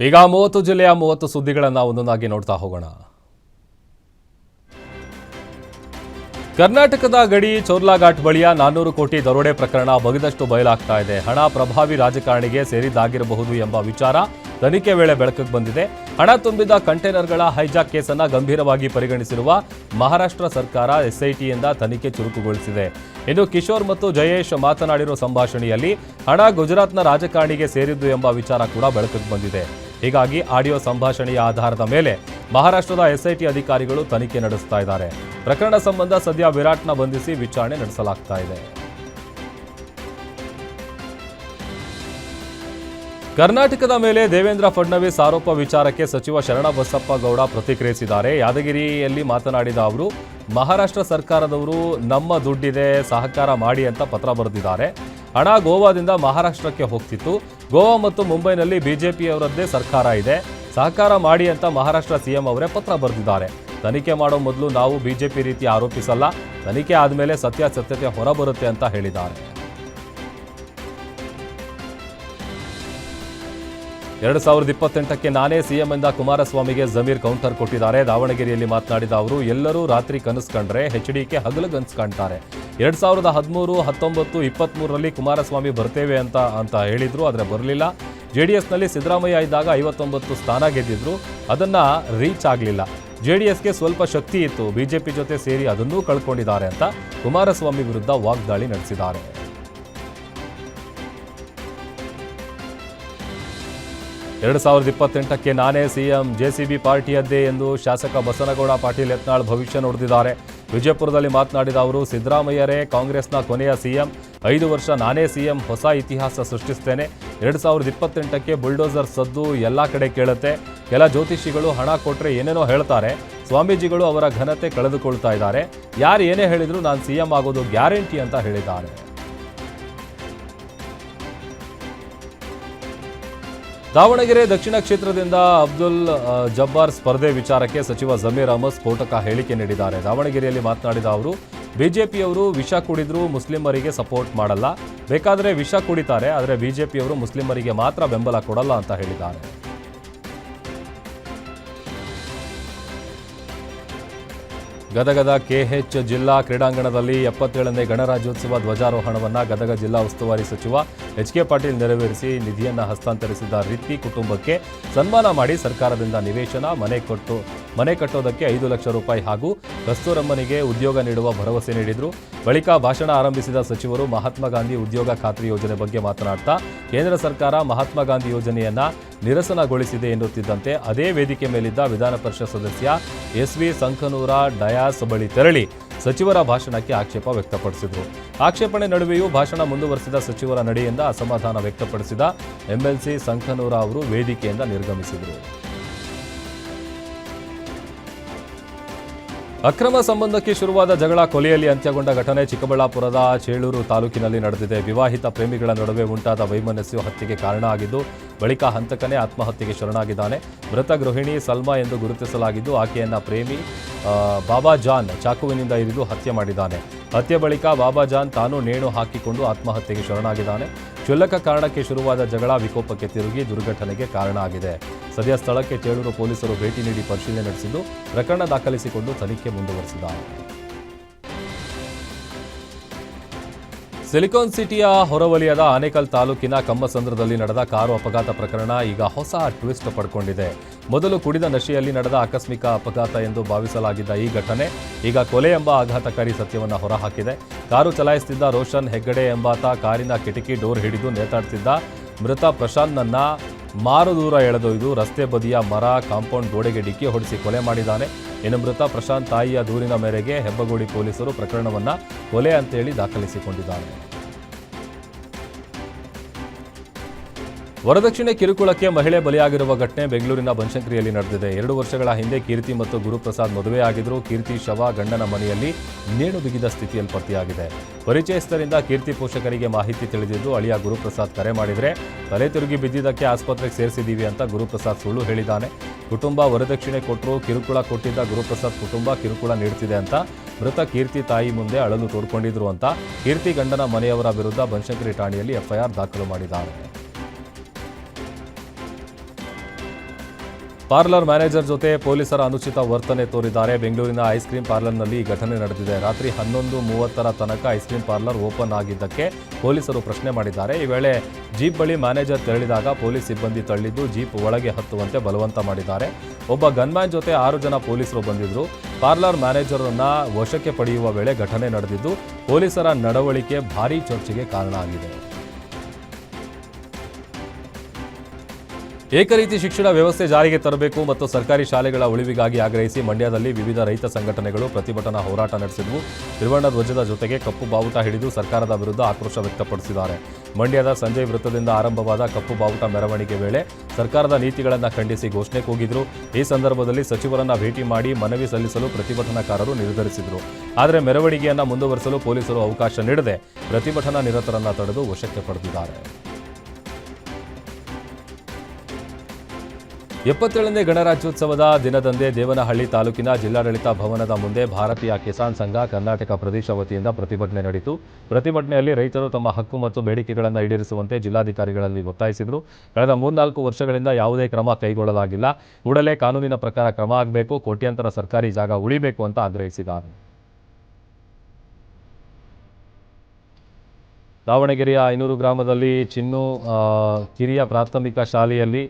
ಈಗ ಮೂವತ್ತು ಜಿಲ್ಲೆಯ ಮೂವತ್ತು ಸುದ್ದಿಗಳನ್ನು ಒಂದೊಂದಾಗಿ ನೋಡ್ತಾ ಹೋಗೋಣ. ಕರ್ನಾಟಕದ ಗಡಿ ಚೋರ್ಲಾಘಾಟ್ ಬಳಿಯ ನಾನ್ನೂರು ಕೋಟಿ ದರೋಡೆ ಪ್ರಕರಣ ಬಗೆದಷ್ಟು ಬಯಲಾಗ್ತಾ ಇದೆ. ಹಣ ಪ್ರಭಾವಿ ರಾಜಕಾರಣಿಗೆ ಸೇರಿದ್ದಾಗಿರಬಹುದು ಎಂಬ ವಿಚಾರ ತನಿಖೆ ವೇಳೆ ಬೆಳಕಿಗೆ ಬಂದಿದೆ. ಹಣ ತುಂಬಿದ ಕಂಟೈನರ್ಗಳ ಹೈಜಾಕ್ ಕೇಸನ್ನು ಗಂಭೀರವಾಗಿ ಪರಿಗಣಿಸಿರುವ ಮಹಾರಾಷ್ಟ್ರ ಸರ್ಕಾರ ಎಸ್ಐಟಿಯಿಂದ ತನಿಖೆ ಚುರುಕುಗೊಳಿಸಿದೆ. ಇನ್ನು ಕಿಶೋರ್ ಮತ್ತು ಜಯೇಶ್ ಮಾತನಾಡಿರೋ ಸಂಭಾಷಣೆಯಲ್ಲಿ ಹಣ ಗುಜರಾತ್ನ ರಾಜಕಾರಣಿಗೆ ಸೇರಿದ್ದು ಎಂಬ ವಿಚಾರ ಕೂಡ ಬೆಳಕಿಗೆ ಬಂದಿದೆ. ಹೀಗಾಗಿ ಆಡಿಯೋ ಸಂಭಾಷಣೆಯ ಆಧಾರದ ಮೇಲೆ ಮಹಾರಾಷ್ಟ್ರದ ಎಸ್ಐಟಿ ಅಧಿಕಾರಿಗಳು ತನಿಖೆ ನಡೆಸ್ತಾ ಇದ್ದಾರೆ. ಪ್ರಕರಣ ಸಂಬಂಧ ಸದ್ಯ ವಿರಾಟ್ನ ಬಂಧಿಸಿ ವಿಚಾರಣೆ ನಡೆಸಲಾಗ್ತಾ ಇದೆ. ಕರ್ನಾಟಕದ ಮೇಲೆ ದೇವೇಂದ್ರ ಫಡ್ನವೀಸ್ ಆರೋಪ ವಿಚಾರಕ್ಕೆ ಸಚಿವ ಶರಣಬಸಪ್ಪ ಗೌಡ ಪ್ರತಿಕ್ರಿಯಿಸಿದ್ದಾರೆ. ಯಾದಗಿರಿಯಲ್ಲಿ ಮಾತನಾಡಿದ ಅವರು, ಮಹಾರಾಷ್ಟ್ರ ಸರ್ಕಾರದವರು ನಮ್ಮ ದುಡ್ಡಿದೆ, ಸಹಕಾರ ಮಾಡಿ ಅಂತ ಪತ್ರ ಬರೆದಿದ್ದಾರೆ. ಹಣ ಗೋವಾದಿಂದ ಮಹಾರಾಷ್ಟ್ರಕ್ಕೆ ಹೋಗ್ತಿತ್ತು. ಗೋವಾ ಮತ್ತು ಮುಂಬೈನಲ್ಲಿ ಬಿಜೆಪಿಯವರದ್ದೇ ಸರ್ಕಾರ ಇದೆ. ಸಹಕಾರ ಮಾಡಿ ಅಂತ ಮಹಾರಾಷ್ಟ್ರ ಸಿಎಂ ಅವರೇ ಪತ್ರ ಬರೆದಿದ್ದಾರೆ. ತನಿಖೆ ಮಾಡೋ ಮೊದಲು ನಾವು ಬಿಜೆಪಿ ರೀತಿ ಆರೋಪಿಸಲ್ಲ. ತನಿಖೆ ಆದಮೇಲೆ ಸತ್ಯಾಸತ್ಯತೆ ಹೊರಬರುತ್ತೆ ಅಂತ ಹೇಳಿದ್ದಾರೆ. ಎರಡು ಸಾವಿರದ ಇಪ್ಪತ್ತೆಂಟಕ್ಕೆ ನಾನೇ ಸಿಎಂ ಎಂದ ಕುಮಾರಸ್ವಾಮಿಗೆ ಜಮೀರ್ ಕೌಂಟರ್ ಕೊಟ್ಟಿದ್ದಾರೆ. ದಾವಣಗೆರೆಯಲ್ಲಿ ಮಾತನಾಡಿದ ಅವರು, ಎಲ್ಲರೂ ರಾತ್ರಿ ಕನಸು ಕಂಡ್ರೆ ಎಚ್ ಹಗಲು ಕನಸು ಕಾಣ್ತಾರೆ. ಎರಡು ಸಾವಿರದ ಹದಿಮೂರು, ಹತ್ತೊಂಬತ್ತು ಇಪ್ಪತ್ತ್ಮೂರರಲ್ಲಿ ಕುಮಾರಸ್ವಾಮಿ ಬರ್ತೇವೆ ಅಂತ ಅಂತ ಹೇಳಿದ್ರು, ಆದರೆ ಬರಲಿಲ್ಲ. ಜೆ ಡಿ ಎಸ್ನಲ್ಲಿ ಸಿದ್ದರಾಮಯ್ಯ ಇದ್ದಾಗ ಐವತ್ತೊಂಬತ್ತು ಸ್ಥಾನ ಗೆದ್ದಿದ್ರು. ಅದನ್ನು ರೀಚ್ ಆಗಲಿಲ್ಲ. ಜೆ ಡಿ ಎಸ್ಗೆ ಸ್ವಲ್ಪ ಶಕ್ತಿ ಇತ್ತು. ಬಿಜೆಪಿ ಜೊತೆ ಸೇರಿ ಅದನ್ನೂ ಕಳ್ಕೊಂಡಿದ್ದಾರೆ ಅಂತ ಕುಮಾರಸ್ವಾಮಿ ವಿರುದ್ಧ ವಾಗ್ದಾಳಿ ನಡೆಸಿದ್ದಾರೆ. ಎರಡು ಸಾವಿರದ ಇಪ್ಪತ್ತೆಂಟಕ್ಕೆ ನಾನೇ ಸಿಎಂ ಜೆಸಿಬಿ ಪಾರ್ಟಿಯದ್ದೇ ಎಂದು ಶಾಸಕ ಬಸನಗೌಡ ಪಾಟೀಲ್ ಯತ್ನಾಳ್ ಭವಿಷ್ಯ ನುಡಿದಿದ್ದಾರೆ. ವಿಜಯಪುರದಲ್ಲಿ ಮಾತನಾಡಿದ ಅವರು, ಸಿದ್ದರಾಮಯ್ಯರೇ ಕಾಂಗ್ರೆಸ್ನ ಕೊನೆಯ ಸಿಎಂ, ಐದು ವರ್ಷ ನಾನೇ ಸಿಎಂ ಹೊಸ ಇತಿಹಾಸ ಸೃಷ್ಟಿಸ್ತೇನೆ. ಎರಡು ಸಾವಿರದ ಇಪ್ಪತ್ತೆಂಟಕ್ಕೆ ಬುಲ್ಡೋಸರ್ ಸದ್ದು ಎಲ್ಲ ಕಡೆ ಕೇಳುತ್ತೆ. ಕೆಲ ಜ್ಯೋತಿಷಿಗಳು ಹಣ ಕೊಟ್ಟರೆ ಏನೇನೋ ಹೇಳ್ತಾರೆ. ಸ್ವಾಮೀಜಿಗಳು ಅವರ ಘನತೆ ಕಳೆದುಕೊಳ್ತಾ ಇದ್ದಾರೆ. ಯಾರು ಏನೇ ಹೇಳಿದರೂ ನಾನು ಸಿಎಂ ಆಗೋದು ಗ್ಯಾರಂಟಿ ಅಂತ ಹೇಳಿದ್ದಾರೆ. ದಾವಣಗೆರೆ ದಕ್ಷಿಣ ಕ್ಷೇತ್ರದಿಂದ ಅಬ್ದುಲ್ ಜಬ್ಬಾರ್ ಸ್ಪರ್ಧೆ ವಿಚಾರಕ್ಕೆ ಸಚಿವ ಜಮೀರ್ ಅಹಮದ್ ಸ್ಫೋಟಕ ಹೇಳಿಕೆ ನೀಡಿದ್ದಾರೆ. ದಾವಣಗೆರೆಯಲ್ಲಿ ಮಾತನಾಡಿದ ಅವರು, ಬಿಜೆಪಿಯವರು ವಿಷ ಕುಡಿದ್ರೂ ಮುಸ್ಲಿಮರಿಗೆ ಸಪೋರ್ಟ್ ಮಾಡಲ್ಲ. ಬೇಕಾದರೆ ವಿಷ ಕುಡಿತಾರೆ, ಆದರೆ ಬಿಜೆಪಿಯವರು ಮುಸ್ಲಿಮರಿಗೆ ಮಾತ್ರ ಬೆಂಬಲ ಕೊಡಲ್ಲ ಅಂತ ಹೇಳಿದ್ದಾರೆ. ಗದಗದ ಕೆಎಚ್ ಜಿಲ್ಲಾ ಕ್ರೀಡಾಂಗಣದಲ್ಲಿ ಎಪ್ಪತ್ತೇಳನೇ ಗಣರಾಜ್ಯೋತ್ಸವ ಧ್ವಜಾರೋಹಣವನ್ನು ಗದಗ ಜಿಲ್ಲಾ ಉಸ್ತುವಾರಿ ಸಚಿವ ಎಚ್ ಕೆ ಪಾಟೀಲ್ ನೆರವೇರಿಸಿ ನಿಧಿಯನ್ನು ಹಸ್ತಾಂತರಿಸಿದ ರೀತಿ ಕುಟುಂಬಕ್ಕೆ ಸನ್ಮಾನ ಮಾಡಿ ಸರ್ಕಾರದಿಂದ ನಿವೇಶನ, ಮನೆ ಕೊಟ್ಟು, ಮನೆ ಕಟ್ಟೋದಕ್ಕೆ ಐದು ಲಕ್ಷ ರೂಪಾಯಿ ಹಾಗೂ ಕಸ್ತೂರಮ್ಮನಿಗೆ ಉದ್ಯೋಗ ನೀಡುವ ಭರವಸೆ ನೀಡಿದರು. ಬಳಿಕ ಭಾಷಣ ಆರಂಭಿಸಿದ ಸಚಿವರು ಮಹಾತ್ಮ ಗಾಂಧಿ ಉದ್ಯೋಗ ಖಾತ್ರಿ ಯೋಜನೆ ಬಗ್ಗೆ ಮಾತನಾಡ್ತಾ, ಕೇಂದ್ರ ಸರ್ಕಾರ ಮಹಾತ್ಮ ಗಾಂಧಿ ಯೋಜನೆಯನ್ನ ನಿರಸನಗೊಳಿಸಿದೆ ಎನ್ನುತ್ತಿದ್ದಂತೆ ಅದೇ ವೇದಿಕೆ ಮೇಲಿದ್ದ ವಿಧಾನ ಪರಿಷತ್ ಸದಸ್ಯ ಎಸ್ ವಿ ಸಂಕನೂರ ಡಯಾಸ್ ಬಳಿ ತೆರಳಿ ಸಚಿವರ ಭಾಷಣಕ್ಕೆ ಆಕ್ಷೇಪ ವ್ಯಕ್ತಪಡಿಸಿದರು. ಆಕ್ಷೇಪಣೆ ನಡುವೆಯೂ ಭಾಷಣ ಮುಂದುವರೆಸಿದ ಸಚಿವರ ನಡೆಯಿಂದ ಅಸಮಾಧಾನ ವ್ಯಕ್ತಪಡಿಸಿದ ಎಂಎಲ್ಸಿ ಸಂಕನೂರ ಅವರು ವೇದಿಕೆಯಿಂದ ನಿರ್ಗಮಿಸಿದರು. ಅಕ್ರಮ ಸಂಬಂಧಕ್ಕೆ ಶುರುವಾದ ಜಗಳ ಕೊಲೆಯಲ್ಲಿ ಅಂತ್ಯಗೊಂಡ ಘಟನೆ ಚಿಕ್ಕಬಳ್ಳಾಪುರದ ಚೇಳೂರು ತಾಲೂಕಿನಲ್ಲಿ ನಡೆದಿದೆ. ವಿವಾಹಿತ ಪ್ರೇಮಿಗಳ ನಡುವೆ ಉಂಟಾದ ವೈಮನಸ್ಸು ಹತ್ಯೆಗೆ ಕಾರಣ ಆಗಿದ್ದು ಬಳಿಕ ಹಂತಕನೇ ಆತ್ಮಹತ್ಯೆಗೆ ಶರಣಾಗಿದ್ದಾನೆ. ಮೃತ ಗೃಹಿಣಿ ಸಲ್ಮಾ ಎಂದು ಗುರುತಿಸಲಾಗಿದ್ದು, ಆಕೆಯನ್ನ ಪ್ರೇಮಿ ಬಾಬಾ ಜಾನ್ ಚಾಕುವಿನಿಂದ ಇರಿದು ಹತ್ಯೆ ಮಾಡಿದ್ದಾನೆ. ಹತ್ಯೆ ಬಳಿಕ ಬಾಬಾ ಜಾನ್ ತಾನು ನೇಣು ಹಾಕಿಕೊಂಡು ಆತ್ಮಹತ್ಯೆಗೆ ಶರಣಾಗಿದ್ದಾನೆ. ಕ್ಷುಲ್ಲಕ ಕಾರಣಕ್ಕೆ ಶುರುವಾದ ಜಗಳ ವಿಕೋಪಕ್ಕೆ ತಿರುಗಿ ದುರ್ಘಟನೆಗೆ ಕಾರಣ ಆಗಿದೆ. ಸದ್ಯ ಸ್ಥಳಕ್ಕೆ ಚೇಳೂರು ಪೊಲೀಸರು ಭೇಟಿ ನೀಡಿ ಪರಿಶೀಲನೆ ನಡೆಸಿದ್ದು, ಪ್ರಕರಣ ದಾಖಲಿಸಿಕೊಂಡು ತನಿಖೆ ಮುಂದುವರೆಸಿದ್ದಾರೆ. ಸಿಲಿಕಾನ್ ಸಿಟಿಯ ಹೊರವಲಯದ ಆನೇಕಲ್ ತಾಲೂಕಿನ ಕಮ್ಮಸಂದ್ರದಲ್ಲಿ ನಡೆದ ಕಾರು ಅಪಘಾತ ಪ್ರಕರಣ ಈಗ ಹೊಸ ಟ್ವಿಸ್ಟ್ ಪಡ್ಕೊಂಡಿದೆ. ಮೊದಲು ಕುಡಿದ ನಶೆಯಲ್ಲಿ ನಡೆದ ಆಕಸ್ಮಿಕ ಅಪಘಾತ ಎಂದು ಭಾವಿಸಲಾಗಿದ್ದ ಈ ಘಟನೆ ಈಗ ಕೊಲೆ ಎಂಬ ಆಘಾತಕಾರಿ ಸತ್ಯವನ್ನು ಹೊರಹಾಕಿದೆ. ಕಾರು ಚಲಾಯಿಸುತ್ತಿದ್ದ ರೋಷನ್ ಹೆಗ್ಗಡೆ ಎಂಬಾತ ಕಾರಿನ ಕಿಟಕಿ ಡೋರ್ ಹಿಡಿದು ನೇತಾಡ್ತಿದ್ದ ಮೃತ ಪ್ರಶಾಂತ್ನನ್ನ ಮಾರು ದೂರ ಎಳೆದೊಯ್ದು ರಸ್ತೆ ಬದಿಯ ಮರ, ಕಾಂಪೌಂಡ್ ಗೋಡೆಗೆ ಡಿಕ್ಕಿ ಹೊಡೆಸಿ ಕೊಲೆ ಮಾಡಿದ್ದಾನೆ. ಇನ್ನು ಮೃತ ಪ್ರಶಾಂತ್ ತಾಯಿಯ ದೂರಿನ ಮೇರೆಗೆ ಹೆಬ್ಬಗೋಡಿ ಪೊಲೀಸರು ಪ್ರಕರಣವನ್ನು ಕೊಲೆ ಅಂತೇಳಿ ದಾಖಲಿಸಿಕೊಂಡಿದ್ದಾರೆ. ವರದಕ್ಷಿಣೆ ಕಿರುಕುಳಕ್ಕೆ ಮಹಿಳೆ ಬಲಿಯಾಗಿರುವ ಘಟನೆ ಬೆಂಗಳೂರಿನ ಬನಶಂಕರಿಯಲ್ಲಿ ನಡೆದಿದೆ. ಎರಡು ವರ್ಷಗಳ ಹಿಂದೆ ಕೀರ್ತಿ ಮತ್ತು ಗುರುಪ್ರಸಾದ್ ಮದುವೆಯಾಗಿದ್ದರು ಕೀರ್ತಿ ಶವ ಗಂಡನ ಮನೆಯಲ್ಲಿ ನೇಣು ಬಿಗಿದ ಸ್ಥಿತಿಯಲ್ಲಿ ಪತ್ತೆಯಾಗಿದೆ. ಪರಿಚಯಸ್ಥರಿಂದ ಕೀರ್ತಿ ಪೋಷಕರಿಗೆ ಮಾಹಿತಿ ತಿಳಿದಿದ್ದು, ಅಳಿಯ ಗುರುಪ್ರಸಾದ್ ಕರೆ ಮಾಡಿದರೆ, ತಲೆ ತಿರುಗಿ ಬಿದ್ದಿದ್ದಕ್ಕೆ ಆಸ್ಪತ್ರೆಗೆ ಸೇರಿಸಿದ್ದೀವಿ ಅಂತ ಗುರುಪ್ರಸಾದ್ ಸುಳ್ಳು ಹೇಳಿದ್ದಾನೆ. ಕುಟುಂಬ ವರದಕ್ಷಿಣೆ ಕೊಟ್ಟರು ಕಿರುಕುಳ ಕೊಟ್ಟಿದ್ದ ಗುರುಪ್ರಸಾದ್ ಕುಟುಂಬ ಕಿರುಕುಳ ನೀಡ್ತಿದೆ ಅಂತ ಮೃತ ಕೀರ್ತಿ ತಾಯಿ ಮುಂದೆ ಅಳಲು ತೋಡ್ಕೊಂಡಿದ್ರು ಅಂತ ಕೀರ್ತಿ ಗಂಡನ ಮನೆಯವರ ವಿರುದ್ಧ ಬನಶಂಕರಿ ಠಾಣೆಯಲ್ಲಿ ಎಫ್ಐಆರ್ ದಾಖಲು ಮಾಡಿದ್ದಾರೆ. ಪಾರ್ಲರ್ ಮ್ಯಾನೇಜರ್ ಜೊತೆ ಪೊಲೀಸರ ಅನುಚಿತ ವರ್ತನೆ ತೋರಿದ್ದಾರೆ. ಬೆಂಗಳೂರಿನ ಐಸ್ ಕ್ರೀಂ ಪಾರ್ಲರ್ನಲ್ಲಿ ಈ ಘಟನೆ ನಡೆದಿದೆ. ರಾತ್ರಿ ಹನ್ನೊಂದು ಮೂವತ್ತರ ತನಕ ಐಸ್ ಕ್ರೀಂ ಪಾರ್ಲರ್ ಓಪನ್ ಆಗಿದ್ದಕ್ಕೆ ಪೊಲೀಸರು ಪ್ರಶ್ನೆ ಮಾಡಿದ್ದಾರೆ. ಈ ವೇಳೆ ಜೀಪ್ ಬಳಿ ಮ್ಯಾನೇಜರ್ ತೆರಳಿದಾಗ ಪೊಲೀಸ್ ಸಿಬ್ಬಂದಿ ತಳ್ಳಿದ್ದು ಜೀಪ್ ಒಳಗೆ ಹತ್ತುವಂತೆ ಬಲವಂತ ಮಾಡಿದ್ದಾರೆ. ಒಬ್ಬ ಗನ್ಮ್ಯಾನ್ ಜೊತೆ ಆರು ಜನ ಪೊಲೀಸರು ಬಂದಿದ್ದರು ಪಾರ್ಲರ್ ಮ್ಯಾನೇಜರನ್ನ ವಶಕ್ಕೆ ಪಡೆಯುವ ವೇಳೆ ಘಟನೆ ನಡೆದಿದ್ದು, ಪೊಲೀಸರ ನಡವಳಿಕೆ ಭಾರೀ ಚರ್ಚೆಗೆ ಕಾರಣ ಆಗಿದೆ. ಏಕರೀತಿ ಶಿಕ್ಷಣ ವ್ಯವಸ್ಥೆ ಜಾರಿಗೆ ತರಬೇಕು ಮತ್ತು ಸರ್ಕಾರಿ ಶಾಲೆಗಳ ಉಳಿವಿಗಾಗಿ ಆಗ್ರಹಿಸಿ ಮಂಡ್ಯದಲ್ಲಿ ವಿವಿಧ ರೈತ ಸಂಘಟನೆಗಳು ಪ್ರತಿಭಟನಾ ಹೋರಾಟ ನಡೆಸಿದ್ವು. ತ್ರಿವರ್ಣ ಧ್ವಜದ ಜೊತೆಗೆ ಕಪ್ಪು ಬಾವುಟ ಹಿಡಿದು ಸರ್ಕಾರದ ವಿರುದ್ಧ ಆಕ್ರೋಶ ವ್ಯಕ್ತಪಡಿಸಿದ್ದಾರೆ. ಮಂಡ್ಯದ ಸಂಜಯ್ ವೃತ್ತದಿಂದ ಆರಂಭವಾದ ಕಪ್ಪು ಬಾವುಟ ಮೆರವಣಿಗೆ ವೇಳೆ ಸರ್ಕಾರದ ನೀತಿಗಳನ್ನು ಖಂಡಿಸಿ ಘೋಷಣೆ ಕೂಗಿದ್ರು. ಈ ಸಂದರ್ಭದಲ್ಲಿ ಸಚಿವರನ್ನ ಭೇಟಿ ಮಾಡಿ ಮನವಿ ಸಲ್ಲಿಸಲು ಪ್ರತಿಭಟನಾಕಾರರು ನಿರ್ಧರಿಸಿದ್ರು. ಆದರೆ ಮೆರವಣಿಗೆಯನ್ನು ಮುಂದುವರಿಸಲು ಪೊಲೀಸರು ಅವಕಾಶ ನೀಡದೆ ಪ್ರತಿಭಟನಾ ನಿರತರನ್ನ ತಡೆದು ವಶಕ್ಕೆ ಪಡೆದಿದ್ದಾರೆ. ಎಪ್ಪತ್ತೇಳನೇ ಗಣರಾಜ್ಯೋತ್ಸವದ ದಿನದಂದೇ ದೇವನಹಳ್ಳಿ ತಾಲೂಕಿನ ಜಿಲ್ಲಾಡಳಿತ ಭವನದ ಮುಂದೆ ಭಾರತೀಯ ಕಿಸಾನ್ ಸಂಘ ಕರ್ನಾಟಕ ಪ್ರದೇಶ ವತಿಯಿಂದ ಪ್ರತಿಭಟನೆ ನಡೆಯಿತು. ಪ್ರತಿಭಟನೆಯಲ್ಲಿ ರೈತರು ತಮ್ಮ ಹಕ್ಕು ಮತ್ತು ಬೇಡಿಕೆಗಳನ್ನು ಈಡೇರಿಸುವಂತೆ ಜಿಲ್ಲಾಧಿಕಾರಿಗಳಲ್ಲಿ ಒತ್ತಾಯಿಸಿದರು. ಕಳೆದ ಮೂರ್ನಾಲ್ಕು ವರ್ಷಗಳಿಂದ ಯಾವುದೇ ಕ್ರಮ ಕೈಗೊಳ್ಳಲಾಗಿಲ್ಲ. ಕೂಡಲೇ ಕಾನೂನಿನ ಪ್ರಕಾರ ಕ್ರಮ ಆಗಬೇಕು, ಕೋಟ್ಯಾಂತರ ಸರ್ಕಾರಿ ಜಾಗ ಉಳಿಬೇಕು ಅಂತ ಆಗ್ರಹಿಸಿದ್ದಾರೆ. ದಾವಣಗೆರೆಯ ಐನೂರು ಗ್ರಾಮದಲ್ಲಿ ಚಿನ್ನು ಕಿರಿಯ ಪ್ರಾಥಮಿಕ ಶಾಲೆಯಲ್ಲಿ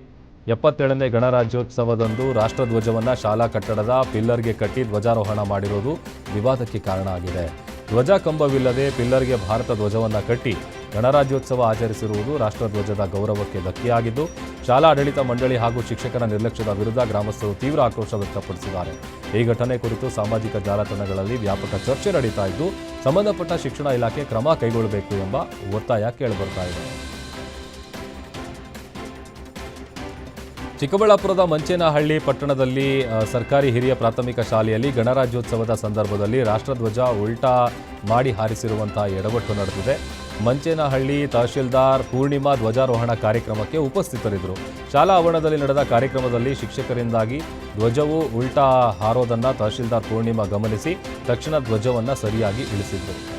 ಎಪ್ಪತ್ತೇಳನೇ ಗಣರಾಜ್ಯೋತ್ಸವದಂದು ರಾಷ್ಟ್ರಧ್ವಜವನ್ನು ಶಾಲಾ ಕಟ್ಟಡದ ಪಿಲ್ಲರ್ಗೆ ಕಟ್ಟಿ ಧ್ವಜಾರೋಹಣ ಮಾಡಿರೋದು ವಿವಾದಕ್ಕೆ ಕಾರಣ ಆಗಿದೆ. ಧ್ವಜ ಕಂಬವಿಲ್ಲದೆ ಪಿಲ್ಲರ್ಗೆ ಭಾರತ ಧ್ವಜವನ್ನು ಕಟ್ಟಿ ಗಣರಾಜ್ಯೋತ್ಸವ ಆಚರಿಸಿರುವುದು ರಾಷ್ಟ್ರಧ್ವಜದ ಗೌರವಕ್ಕೆ ಧಕ್ಕೆಯಾಗಿದ್ದು, ಶಾಲಾ ಆಡಳಿತ ಮಂಡಳಿ ಹಾಗೂ ಶಿಕ್ಷಕರ ನಿರ್ಲಕ್ಷ್ಯದ ವಿರುದ್ಧ ಗ್ರಾಮಸ್ಥರು ತೀವ್ರ ಆಕ್ರೋಶ ವ್ಯಕ್ತಪಡಿಸಿದ್ದಾರೆ. ಈ ಘಟನೆ ಕುರಿತು ಸಾಮಾಜಿಕ ಜಾಲತಾಣಗಳಲ್ಲಿ ವ್ಯಾಪಕ ಚರ್ಚೆ ನಡೀತಾ ಇದ್ದು, ಸಂಬಂಧಪಟ್ಟ ಶಿಕ್ಷಣ ಇಲಾಖೆ ಕ್ರಮ ಕೈಗೊಳ್ಳಬೇಕು ಎಂಬ ಒತ್ತಾಯ ಕೇಳಿಬರ್ತಾ ಇದೆ. ಚಿಕ್ಕಬಳ್ಳಾಪುರದ ಮಂಚೇನಹಳ್ಳಿ ಪಟ್ಟಣದಲ್ಲಿ ಸರ್ಕಾರಿ ಹಿರಿಯ ಪ್ರಾಥಮಿಕ ಶಾಲೆಯಲ್ಲಿ ಗಣರಾಜ್ಯೋತ್ಸವದ ಸಂದರ್ಭದಲ್ಲಿ ರಾಷ್ಟ್ರಧ್ವಜ ಉಲ್ಟಾ ಮಾಡಿ ಹಾರಿಸಿರುವಂತಹ ಎಡವಟ್ಟು ನಡೆದಿದೆ. ಮಂಚೇನಹಳ್ಳಿ ತಹಶೀಲ್ದಾರ್ ಪೂರ್ಣಿಮಾ ಧ್ವಜಾರೋಹಣ ಕಾರ್ಯಕ್ರಮಕ್ಕೆ ಉಪಸ್ಥಿತರಿದ್ದರು. ಶಾಲಾ ಆವರಣದಲ್ಲಿ ನಡೆದ ಕಾರ್ಯಕ್ರಮದಲ್ಲಿ ಶಿಕ್ಷಕರಿಂದಾಗಿ ಧ್ವಜವು ಉಲ್ಟಾ ಹಾರೋದನ್ನು ತಹಶೀಲ್ದಾರ್ ಪೂರ್ಣಿಮಾ ಗಮನಿಸಿ, ತಕ್ಷಣ ಧ್ವಜವನ್ನು ಸರಿಯಾಗಿ ಇಳಿಸಿದ್ರು.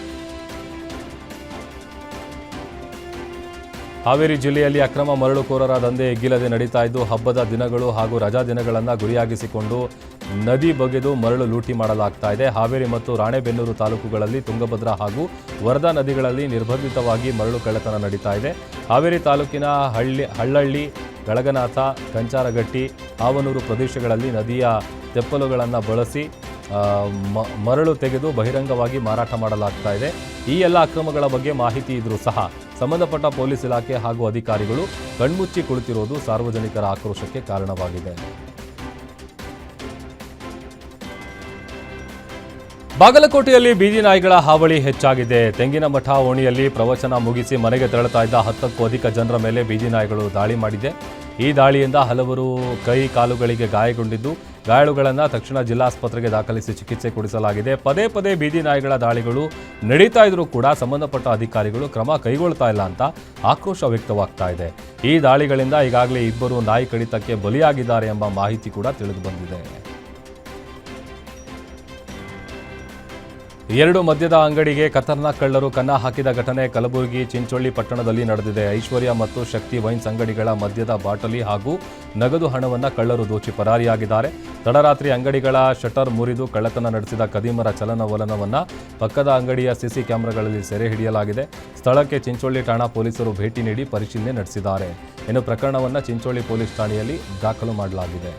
ಹಾವೇರಿ ಜಿಲ್ಲೆಯಲ್ಲಿ ಅಕ್ರಮ ಮರಳುಕೋರರ ದಂಧೆ ಎಗ್ಗಿಲ್ಲದೆ ನಡೀತಾ ಇದ್ದು, ಹಬ್ಬದ ದಿನಗಳು ಹಾಗೂ ರಜಾ ದಿನಗಳನ್ನು ಗುರಿಯಾಗಿಸಿಕೊಂಡು ನದಿ ಬಗೆದು ಮರಳು ಲೂಟಿ ಮಾಡಲಾಗ್ತಾ ಇದೆ. ಹಾವೇರಿ ಮತ್ತು ರಾಣೆಬೆನ್ನೂರು ತಾಲೂಕುಗಳಲ್ಲಿ ತುಂಗಭದ್ರಾ ಹಾಗೂ ವರದಾ ನದಿಗಳಲ್ಲಿ ನಿರ್ಬಂಧಿತವಾಗಿ ಮರಳು ಕಳ್ಳತನ ನಡೀತಾ ಇದೆ. ಹಾವೇರಿ ತಾಲೂಕಿನ ಹಳ್ಳಿ ಹಳ್ಳಹಳ್ಳಿ ಗಳಗನಾಥ ಕಂಚಾರಗಟ್ಟಿ ಆವನೂರು ಪ್ರದೇಶಗಳಲ್ಲಿ ನದಿಯ ತೆಪ್ಪಲುಗಳನ್ನು ಬಳಸಿ ಮರಳು ತೆಗೆದು ಬಹಿರಂಗವಾಗಿ ಮಾರಾಟ ಮಾಡಲಾಗ್ತಾ ಇದೆ. ಈ ಎಲ್ಲ ಅಕ್ರಮಗಳ ಬಗ್ಗೆ ಮಾಹಿತಿ ಇದ್ದರೂ ಸಹ ಸಂಬಂಧಪಟ್ಟ ಪೊಲೀಸ್ ಇಲಾಖೆ ಹಾಗೂ ಅಧಿಕಾರಿಗಳು ಕಣ್ಮುಚ್ಚಿ ಕುಳಿತಿರುವುದು ಸಾರ್ವಜನಿಕರ ಆಕ್ರೋಶಕ್ಕೆ ಕಾರಣವಾಗಿದೆ. ಬಾಗಲಕೋಟೆಯಲ್ಲಿ ಬೀದಿ ನಾಯಿಗಳ ಹಾವಳಿ ಹೆಚ್ಚಾಗಿದೆ. ತೆಂಗಿನ ಮಠ ಓಣಿಯಲ್ಲಿ ಪ್ರವಚನ ಮುಗಿಸಿ ಮನೆಗೆ ತೆರಳುತ್ತಾ ಇದ್ದ ಹತ್ತಕ್ಕೂ ಅಧಿಕ ಜನರ ಮೇಲೆ ಬೀದಿ ನಾಯಿಗಳು ದಾಳಿ ಮಾಡಿದೆ. ಈ ದಾಳಿಯಿಂದ ಹಲವರು ಕೈ ಕಾಲುಗಳಿಗೆ ಗಾಯಗೊಂಡಿದ್ದು ಗಾಯಾಳುಗಳನ್ನು ತಕ್ಷಣ ಜಿಲ್ಲಾಸ್ಪತ್ರೆಗೆ ದಾಖಲಿಸಿ ಚಿಕಿತ್ಸೆ ಕೊಡಿಸಲಾಗಿದೆ. ಪದೇ ಪದೇ ಬೀದಿ ನಾಯಿಗಳ ದಾಳಿಗಳು ನಡೀತಾ ಇದ್ರೂ ಕೂಡ ಸಂಬಂಧಪಟ್ಟ ಅಧಿಕಾರಿಗಳು ಕ್ರಮ ಕೈಗೊಳ್ತಾ ಇಲ್ಲ ಅಂತ ಆಕ್ರೋಶ ವ್ಯಕ್ತವಾಗ್ತಾ ಇದೆ. ಈ ದಾಳಿಗಳಿಂದ ಈಗಾಗಲೇ ಇಬ್ಬರು ನಾಯಿ ಕಡಿತಕ್ಕೆ ಬಲಿಯಾಗಿದ್ದಾರೆ ಎಂಬ ಮಾಹಿತಿ ಕೂಡ ತಿಳಿದು ಬಂದಿದೆ. ಎರಡು ಮದ್ಯದ ಅಂಗಡಿಗೆ ಖತರ್ನಾಕ್ ಕಳ್ಳರು ಕನ್ನ ಹಾಕಿದ ಘಟನೆ ಕಲಬುರಗಿ ಚಿಂಚೋಳಿ ಪಟ್ಟಣದಲ್ಲಿ ನಡೆದಿದೆ. ಐಶ್ವರ್ಯ ಮತ್ತು ಶಕ್ತಿ ವೈನ್ಸ್ ಅಂಗಡಿಗಳ ಮದ್ಯದ ಬಾಟಲಿ ಹಾಗೂ ನಗದು ಹಣವನ್ನು ಕಳ್ಳರು ದೋಚಿ ಪರಾರಿಯಾಗಿದ್ದಾರೆ. ತಡರಾತ್ರಿ ಅಂಗಡಿಗಳ ಶಟರ್ ಮುರಿದು ಕಳ್ಳತನ ನಡೆಸಿದ ಕದೀಮರ ಚಲನವಲನವನ್ನು ಪಕ್ಕದ ಅಂಗಡಿಯ ಸಿಸಿ ಕ್ಯಾಮೆರಾಗಳಲ್ಲಿ ಸೆರೆ ಹಿಡಿಯಲಾಗಿದೆ. ಸ್ಥಳಕ್ಕೆ ಚಿಂಚೋಳಿ ಠಾಣಾ ಪೊಲೀಸರು ಭೇಟಿ ನೀಡಿ ಪರಿಶೀಲನೆ ನಡೆಸಿದ್ದಾರೆ. ಇನ್ನು ಪ್ರಕರಣವನ್ನು ಚಿಂಚೋಳಿ ಪೊಲೀಸ್ ಠಾಣೆಯಲ್ಲಿ ದಾಖಲು ಮಾಡಲಾಗಿದೆ.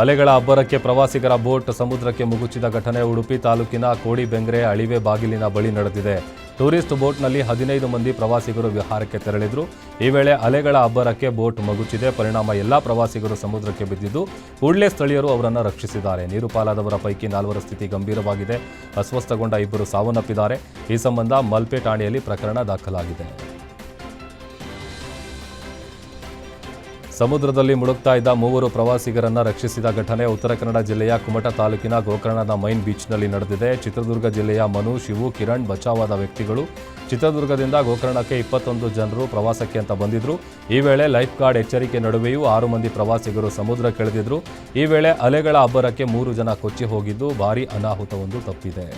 ಅಲೆಗಳ ಅಬ್ಬರಕ್ಕೆ ಪ್ರವಾಸಿಗರ ಬೋಟ್ ಸಮುದ್ರಕ್ಕೆ ಮುಗುಚಿದ ಘಟನೆ ಉಡುಪಿ ತಾಲೂಕಿನ ಕೋಡಿಬೆಂಗ್ರೆ ಅಳಿವೆ ಬಾಗಿಲಿನ ಬಳಿ ನಡೆದಿದೆ. ಟೂರಿಸ್ಟ್ ಬೋಟ್ನಲ್ಲಿ ಹದಿನೈದು ಮಂದಿ ಪ್ರವಾಸಿಗರು ವಿಹಾರಕ್ಕೆ ತೆರಳಿದ್ರು. ಈ ವೇಳೆ ಅಲೆಗಳ ಅಬ್ಬರಕ್ಕೆ ಬೋಟ್ ಮಗುಚಿದೆ. ಪರಿಣಾಮ ಎಲ್ಲಾ ಪ್ರವಾಸಿಗರು ಸಮುದ್ರಕ್ಕೆ ಬಿದ್ದಿದ್ದು, ಕೂಡಲೇ ಸ್ಥಳೀಯರು ಅವರನ್ನು ರಕ್ಷಿಸಿದ್ದಾರೆ. ನೀರು ಪಾಲಾದವರ ಪೈಕಿ ನಾಲ್ವರ ಸ್ಥಿತಿ ಗಂಭೀರವಾಗಿದೆ. ಅಸ್ವಸ್ಥಗೊಂಡ ಇಬ್ಬರು ಸಾವನ್ನಪ್ಪಿದ್ದಾರೆ. ಈ ಸಂಬಂಧ ಮಲ್ಪೆ ಠಾಣೆಯಲ್ಲಿ ಪ್ರಕರಣ ದಾಖಲಾಗಿದೆ. ಸಮುದ್ರದಲ್ಲಿ ಮುಳುಗ್ತಾ ಇದ್ದ ಮೂವರು ಪ್ರವಾಸಿಗರನ್ನ ರಕ್ಷಿಸಿದ ಘಟನೆ ಉತ್ತರ ಕನ್ನಡ ಜಿಲ್ಲೆಯ ಕುಮಟ ತಾಲೂಕಿನ ಗೋಕರ್ಣದ ಮೈನ್ ಬೀಚ್ನಲ್ಲಿ ನಡೆದಿದೆ. ಚಿತ್ರದುರ್ಗ ಜಿಲ್ಲೆಯ ಮನು, ಶಿವು, ಕಿರಣ್ ಬಚಾವಾದ ವ್ಯಕ್ತಿಗಳು ಚಿತ್ರದುರ್ಗದಿಂದ ಗೋಕರ್ಣಕ್ಕೆ ಇಪ್ಪತ್ತೊಂದು ಜನರು ಪ್ರವಾಸಕ್ಕೆ ಅಂತ ಬಂದಿದ್ರು. ಈ ವೇಳೆ ಲೈಫ್ ಗಾರ್ಡ್ ಎಚ್ಚರಿಕೆ ನಡುವೆಯೂ ಆರು ಮಂದಿ ಪ್ರವಾಸಿಗರು ಸಮುದ್ರ ಕೆಳೆದಿದ್ರು ಈ ವೇಳೆ ಅಲೆಗಳ ಅಬ್ಬರಕ್ಕೆ ಮೂರು ಜನ ಕೊಚ್ಚಿ ಹೋಗಿದ್ದು, ಭಾರೀ ಅನಾಹುತವೊಂದು ತಪ್ಪಿದೆ.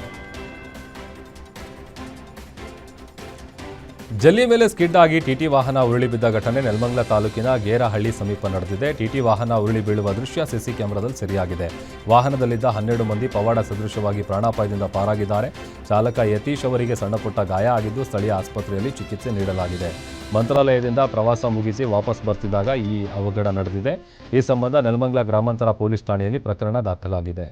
ಜಲ್ಲಿ ಮೇಲೆ ಸ್ಕಿಡ್ ಆಗಿ ಟಿಟಿ ವಾಹನ ಉರುಳಿ ಬಿದ್ದ ಘಟನೆ ನೆಲಮಂಗಲ ತಾಲೂಕಿನ ಗೇರಹಳ್ಳಿ ಸಮೀಪ ನಡೆದಿದೆ. ಟಿಟಿ ವಾಹನ ಉರುಳಿ ಬೀಳುವ ದೃಶ್ಯ ಸಿಸಿ ಕ್ಯಾಮೆರಾದಲ್ಲಿ ಸೆರೆಯಾಗಿದೆ. ವಾಹನದಲ್ಲಿದ್ದ ಹನ್ನೆರಡು ಮಂದಿ ಪವಾಡ ಸದೃಶವಾಗಿ ಪ್ರಾಣಾಪಾಯದಿಂದ ಪಾರಾಗಿದ್ದಾರೆ. ಚಾಲಕ ಯತೀಶ್ ಅವರಿಗೆ ಸಣ್ಣಪುಟ್ಟ ಗಾಯ ಆಗಿದ್ದು ಸ್ಥಳೀಯ ಆಸ್ಪತ್ರೆಯಲ್ಲಿ ಚಿಕಿತ್ಸೆ ನೀಡಲಾಗಿದೆ. ಮಂತ್ರಾಲಯದಿಂದ ಪ್ರವಾಸ ಮುಗಿಸಿ ವಾಪಸ್ ಬರ್ತಿದ್ದಾಗ ಈ ಅವಘಡ ನಡೆದಿದೆ. ಈ ಸಂಬಂಧ ನೆಲಮಂಗಲ ಗ್ರಾಮಾಂತರ ಪೊಲೀಸ್ ಠಾಣೆಯಲ್ಲಿ ಪ್ರಕರಣ ದಾಖಲಾಗಿದೆ.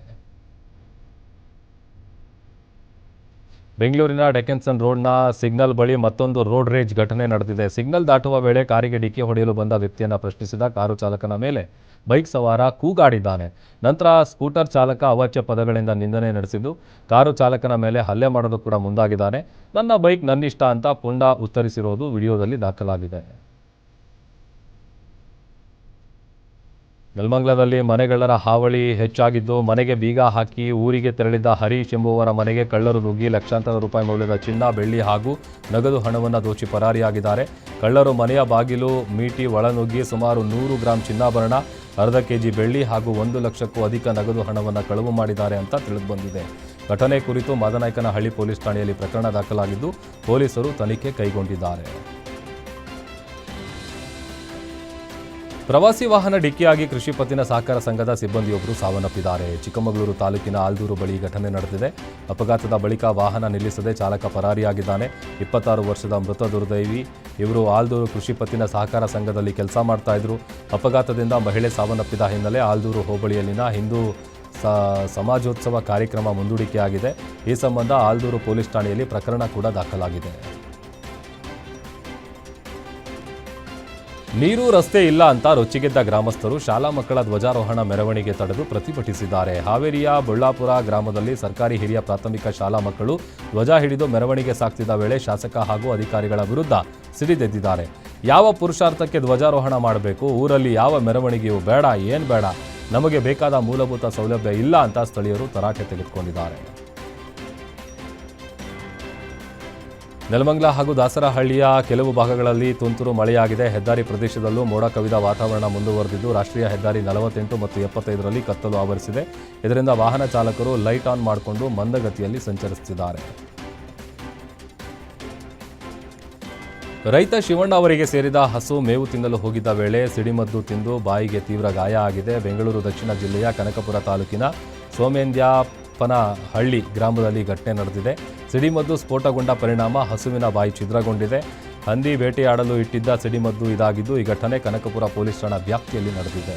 ಬೆಂಗಳೂರಿನ ಡೆಕೆನ್ಸನ್ ರೋಡ್ನ ಸಿಗ್ನಲ್ ಬಳಿ ಮತ್ತೊಂದು ರೋಡ್ ರೇಜ್ ಘಟನೆ ನಡೆದಿದೆ. ಸಿಗ್ನಲ್ ದಾಟುವ ವೇಳೆ ಕಾರಿಗೆ ಡಿಕ್ಕಿ ಹೊಡೆಯಲು ಬಂದ ವ್ಯಕ್ತಿಯನ್ನು ಪ್ರಶ್ನಿಸಿದ ಕಾರು ಚಾಲಕನ ಮೇಲೆ ಬೈಕ್ ಸವಾರ ಕೂಗಾಡಿದ್ದಾನೆ. ನಂತರ ಸ್ಕೂಟರ್ ಚಾಲಕ ಅವಾಚ್ಯ ಪದಗಳಿಂದ ನಿಂದನೆ ನಡೆಸಿದ್ದು, ಕಾರು ಚಾಲಕನ ಮೇಲೆ ಹಲ್ಲೆ ಮಾಡಲು ಕೂಡ ಮುಂದಾಗಿದ್ದಾನೆ. ನನ್ನ ಬೈಕ್ ನನ್ನಿಷ್ಟ ಅಂತ ಪುಂಡ ಉತ್ತರಿಸಿರೋದು ವಿಡಿಯೋದಲ್ಲಿ ದಾಖಲಾಗಿದೆ. ನೆಲಮಂಗಲದಲ್ಲಿ ಮನೆಗಳ್ಳರ ಹಾವಳಿ ಹೆಚ್ಚಾಗಿದ್ದು ಮನೆಗೆ ಬೀಗ ಹಾಕಿ ಊರಿಗೆ ತೆರಳಿದ್ದ ಹರೀಶ್ ಎಂಬುವರ ಮನೆಗೆ ಕಳ್ಳರು ನುಗ್ಗಿ ಲಕ್ಷಾಂತರ ರೂಪಾಯಿ ಮೌಲ್ಯದ ಚಿನ್ನ, ಬೆಳ್ಳಿ ಹಾಗೂ ನಗದು ಹಣವನ್ನು ದೋಚಿ ಪರಾರಿಯಾಗಿದ್ದಾರೆ. ಕಳ್ಳರು ಮನೆಯ ಬಾಗಿಲು ಮೀಟಿ ಒಳನುಗ್ಗಿ ಸುಮಾರು ನೂರು ಗ್ರಾಂ ಚಿನ್ನಾಭರಣ, ಅರ್ಧ ಕೆಜಿ ಬೆಳ್ಳಿ ಹಾಗೂ ಒಂದು ಲಕ್ಷಕ್ಕೂ ಅಧಿಕ ನಗದು ಹಣವನ್ನು ಕಳವು ಮಾಡಿದ್ದಾರೆ ಅಂತ ತಿಳಿದುಬಂದಿದೆ ಘಟನೆ ಕುರಿತು ಮಾದನಾಯಕನಹಳ್ಳಿ ಪೊಲೀಸ್ ಠಾಣೆಯಲ್ಲಿ ಪ್ರಕರಣ ದಾಖಲಾಗಿದ್ದು ಪೊಲೀಸರು ತನಿಖೆ ಕೈಗೊಂಡಿದ್ದಾರೆ. ಪ್ರವಾಸಿ ವಾಹನ ಡಿಕ್ಕಿಯಾಗಿ ಕೃಷಿ ಪತ್ತಿನ ಸಹಕಾರ ಸಂಘದ ಸಿಬ್ಬಂದಿಯೊಬ್ಬರು ಸಾವನ್ನಪ್ಪಿದ್ದಾರೆ. ಚಿಕ್ಕಮಗಳೂರು ತಾಲೂಕಿನ ಆಲ್ದೂರು ಬಳಿ ಘಟನೆ ನಡೆದಿದೆ. ಅಪಘಾತದ ಬಳಿಕ ವಾಹನ ನಿಲ್ಲಿಸದೆ ಚಾಲಕ ಪರಾರಿಯಾಗಿದ್ದಾನೆ. ಇಪ್ಪತ್ತಾರು ವರ್ಷದ ಮೃತ ದುರ್ದೈವಿ ಇವರು ಆಲ್ದೂರು ಕೃಷಿ ಪತ್ತಿನ ಸಹಕಾರ ಸಂಘದಲ್ಲಿ ಕೆಲಸ ಮಾಡ್ತಾ ಇದ್ರು. ಅಪಘಾತದಿಂದ ಮಹಿಳೆ ಸಾವನ್ನಪ್ಪಿದ ಹಿನ್ನೆಲೆ ಆಲ್ದೂರು ಹೋಬಳಿಯಲ್ಲಿನ ಹಿಂದೂ ಸಮಾಜೋತ್ಸವ ಕಾರ್ಯಕ್ರಮ ಮುಂದೂಡಿಕೆಯಾಗಿದೆ. ಈ ಸಂಬಂಧ ಆಲ್ದೂರು ಪೊಲೀಸ್ ಠಾಣೆಯಲ್ಲಿ ಪ್ರಕರಣ ಕೂಡ ದಾಖಲಾಗಿದೆ. ನೀರು ರಸ್ತೆ ಇಲ್ಲ ಅಂತ ರೊಚ್ಚಿಗೆದ್ದ ಗ್ರಾಮಸ್ಥರು ಶಾಲಾ ಮಕ್ಕಳ ಧ್ವಜಾರೋಹಣ ಮೆರವಣಿಗೆ ತಡೆದು ಪ್ರತಿಭಟಿಸಿದ್ದಾರೆ. ಹಾವೇರಿಯ ಬಳ್ಳಾಪುರ ಗ್ರಾಮದಲ್ಲಿ ಸರ್ಕಾರಿ ಹಿರಿಯ ಪ್ರಾಥಮಿಕ ಶಾಲಾ ಮಕ್ಕಳು ಧ್ವಜ ಹಿಡಿದು ಮೆರವಣಿಗೆ ಸಾಕ್ತಿದ್ದ ವೇಳೆ ಶಾಸಕ ಹಾಗೂ ಅಧಿಕಾರಿಗಳ ವಿರುದ್ಧ ಸಿಡಿದೆದ್ದಿದ್ದಾರೆ. ಯಾವ ಪುರುಷಾರ್ಥಕ್ಕೆ ಧ್ವಜಾರೋಹಣ ಮಾಡಬೇಕು? ಊರಲ್ಲಿ ಯಾವ ಮೆರವಣಿಗೆಯೂ ಬೇಡ, ಏನು ಬೇಡ? ನಮಗೆ ಬೇಕಾದ ಮೂಲಭೂತ ಸೌಲಭ್ಯ ಇಲ್ಲ ಅಂತ ಸ್ಥಳೀಯರು ತರಾಟೆ ತೆಗೆದುಕೊಂಡಿದ್ದಾರೆ. ನೆಲಮಂಗಲ ಹಾಗೂ ದಾಸರಹಳ್ಳಿಯ ಕೆಲವು ಭಾಗಗಳಲ್ಲಿ ತುಂತುರು ಮಳೆಯಾಗಿದೆ. ಹೆದ್ದಾರಿ ಪ್ರದೇಶದಲ್ಲೂ ಮೋಡ ಕವಿದ ವಾತಾವರಣ ಮುಂದುವರೆದಿದ್ದು, ರಾಷ್ಟ್ರೀಯ ಹೆದ್ದಾರಿ ನಲವತ್ತೆಂಟು ಮತ್ತು ಎಪ್ಪತ್ತೈದರಲ್ಲಿ ಕತ್ತಲು ಆವರಿಸಿದೆ. ಇದರಿಂದ ವಾಹನ ಚಾಲಕರು ಲೈಟ್ ಆನ್ ಮಾಡಿಕೊಂಡು ಮಂದಗತಿಯಲ್ಲಿ ಸಂಚರಿಸುತ್ತಿದ್ದಾರೆ. ರೈತ ಶಿವಣ್ಣ ಅವರಿಗೆ ಸೇರಿದ ಹಸು ಮೇವು ತಿನ್ನಲು ಹೋಗಿದ್ದ ವೇಳೆ ಸಿಡಿಮದ್ದು ತಿಂದು ಬಾಯಿಗೆ ತೀವ್ರ ಗಾಯ ಆಗಿದೆ. ಬೆಂಗಳೂರು ದಕ್ಷಿಣ ಜಿಲ್ಲೆಯ ಕನಕಪುರ ತಾಲೂಕಿನ ಸೋಮೇಂದ್ಯಾಪನಹಳ್ಳಿ ಗ್ರಾಮದಲ್ಲಿ ಘಟನೆ ನಡೆದಿದೆ. ಸಿಡಿಮದ್ದು ಸ್ಫೋಟಗೊಂಡ ಪರಿಣಾಮ ಹಸುವಿನ ಬಾಯಿ ಛಿದ್ರಗೊಂಡಿದೆ. ಹಂದಿ ಬೇಟೆಯಾಡಲು ಇಟ್ಟಿದ್ದ ಸಿಡಿಮದ್ದು ಇದಾಗಿದ್ದು, ಈ ಘಟನೆ ಕನಕಪುರ ಪೊಲೀಸ್ ಠಾಣಾ ವ್ಯಾಪ್ತಿಯಲ್ಲಿ ನಡೆದಿದೆ.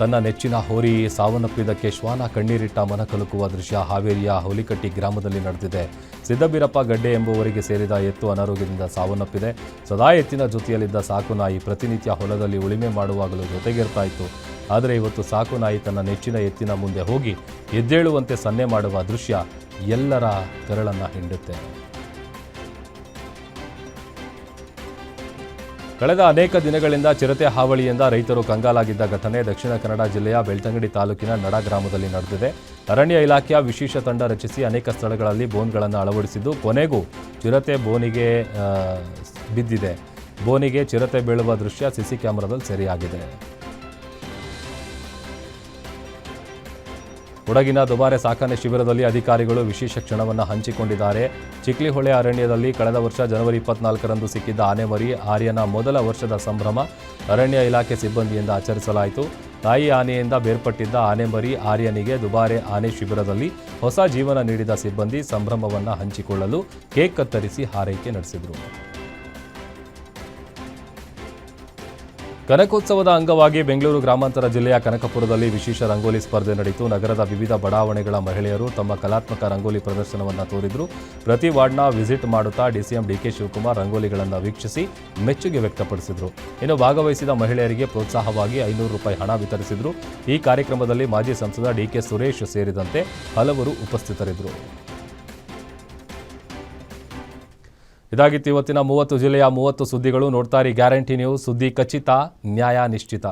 ತನ್ನ ನೆಚ್ಚಿನ ಹೋರಿ ಸಾವನ್ನಪ್ಪಿದ್ದಕ್ಕೆ ಶ್ವಾನ ಕಣ್ಣೀರಿಟ್ಟ ಮನ ಕಲುಕುವ ದೃಶ್ಯ ಹಾವೇರಿಯ ಹುಲಿಕಟ್ಟಿ ಗ್ರಾಮದಲ್ಲಿ ನಡೆದಿದೆ. ಸಿದ್ದಬೀರಪ್ಪ ಗಡ್ಡೆ ಎಂಬುವರಿಗೆ ಸೇರಿದ ಎತ್ತು ಅನಾರೋಗ್ಯದಿಂದ ಸಾವನ್ನಪ್ಪಿದೆ. ಸದಾ ಎತ್ತಿನ ಜೊತೆಯಲ್ಲಿದ್ದ ಸಾಕು ನಾಯಿ ಪ್ರತಿನಿತ್ಯ ಹೊಲದಲ್ಲಿ ಉಳಿಮೆ ಮಾಡುವಾಗಲೂ ಜೊತೆಗಿರ್ತಾ ಇತ್ತು ಆದರೆ ಇವತ್ತು ಸಾಕು ನಾಯಿ ತನ್ನ ನೆಚ್ಚಿನ ಎತ್ತಿನ ಮುಂದೆ ಹೋಗಿ ಎದ್ದೇಳುವಂತೆ ಸನ್ನೆ ಮಾಡುವ ದೃಶ್ಯ ಎಲ್ಲರ ಕರಳನ್ನು ಹಿಂಡುತ್ತೆ. ಕಳೆದ ಅನೇಕ ದಿನಗಳಿಂದ ಚಿರತೆ ಹಾವಳಿಯಿಂದ ರೈತರು ಕಂಗಾಲಾಗಿದ್ದ ಘಟನೆ ದಕ್ಷಿಣ ಕನ್ನಡ ಜಿಲ್ಲೆಯ ಬೆಳ್ತಂಗಡಿ ತಾಲೂಕಿನ ನಡ ಗ್ರಾಮದಲ್ಲಿ ನಡೆದಿದೆ. ಅರಣ್ಯ ಇಲಾಖೆಯ ವಿಶೇಷ ತಂಡ ರಚಿಸಿ ಅನೇಕ ಸ್ಥಳಗಳಲ್ಲಿ ಬೋನ್ಗಳನ್ನು ಅಳವಡಿಸಿದ್ದು, ಕೊನೆಗೂ ಚಿರತೆ ಬೋನಿಗೆ ಬಿದ್ದಿದೆ. ಬೋನಿಗೆ ಚಿರತೆ ಬೀಳುವ ದೃಶ್ಯ ಸಿಸಿ ಕ್ಯಾಮೆರಾದಲ್ಲಿ ಸೆರೆಯಾಗಿದೆ. ಕೊಡಗಿನ ದುಬಾರೆ ಸಾಕಣೆ ಶಿಬಿರದಲ್ಲಿ ಅಧಿಕಾರಿಗಳು ವಿಶೇಷ ಕ್ಷಣವನ್ನು ಹಂಚಿಕೊಂಡಿದ್ದಾರೆ. ಚಿಕ್ಲಿಹೊಳೆ ಅರಣ್ಯದಲ್ಲಿ ಕಳೆದ ವರ್ಷ ಜನವರಿ ಇಪ್ಪತ್ನಾಲ್ಕರಂದು ಸಿಕ್ಕಿದ್ದ ಆನೆಮರಿ, ಆರ್ಯನ ಮೊದಲ ವರ್ಷದ ಸಂಭ್ರಮ ಅರಣ್ಯ ಇಲಾಖೆ ಸಿಬ್ಬಂದಿಯಿಂದ ಆಚರಿಸಲಾಯಿತು. ತಾಯಿ ಆನೆಯಿಂದ ಬೇರ್ಪಟ್ಟಿದ್ದ ಆನೆಮರಿ, ಆರ್ಯನಿಗೆ ದುಬಾರೆ ಆನೆ ಶಿಬಿರದಲ್ಲಿ ಹೊಸ ಜೀವನ ನೀಡಿದ ಸಿಬ್ಬಂದಿ ಸಂಭ್ರಮವನ್ನು ಹಂಚಿಕೊಳ್ಳಲು ಕೇಕ್ ಕತ್ತರಿಸಿ ಹಾರೈಕೆ ನಡೆಸಿದರು. ಕನಕೋತ್ಸವದ ಅಂಗವಾಗಿ ಬೆಂಗಳೂರು ಗ್ರಾಮಾಂತರ ಜಿಲ್ಲೆಯ ಕನಕಪುರದಲ್ಲಿ ವಿಶೇಷ ರಂಗೋಲಿ ಸ್ಪರ್ಧೆ ನಡೆಯಿತು. ನಗರದ ವಿವಿಧ ಬಡಾವಣೆಗಳ ಮಹಿಳೆಯರು ತಮ್ಮ ಕಲಾತ್ಮಕ ರಂಗೋಲಿ ಪ್ರದರ್ಶನವನ್ನು ತೋರಿದ್ರು. ಪ್ರತಿ ವಾರ್ಡ್ನ ವಿಸಿಟ್ ಮಾಡುತ್ತಾ ಡಿಸಿಎಂ ಡಿಕೆ ಶಿವಕುಮಾರ್ ರಂಗೋಲಿಗಳನ್ನು ವೀಕ್ಷಿಸಿ ಮೆಚ್ಚುಗೆ ವ್ಯಕ್ತಪಡಿಸಿದರು. ಇನ್ನು ಭಾಗವಹಿಸಿದ ಮಹಿಳೆಯರಿಗೆ ಪ್ರೋತ್ಸಾಹವಾಗಿ ಐನೂರು ರೂಪಾಯಿ ಹಣ ವಿತರಿಸಿದರು. ಈ ಕಾರ್ಯಕ್ರಮದಲ್ಲಿ ಮಾಜಿ ಸಂಸದ ಡಿಕೆ ಸುರೇಶ್ ಸೇರಿದಂತೆ ಹಲವರು ಉಪಸ್ಥಿತರಿದ್ದರು. ಇದಾಗಿತ್ತು ಇವತ್ತಿನ ಮೂವತ್ತು ಜಿಲ್ಲೆಯ ಮೂವತ್ತು ಸುದ್ದಿಗಳು ನೋಡ್ತಾರೆ ಗ್ಯಾರಂಟಿ ನ್ಯೂಸ್ ಸುದ್ದಿ ಖಚಿತ ನ್ಯಾಯ ನಿಶ್ಚಿತ.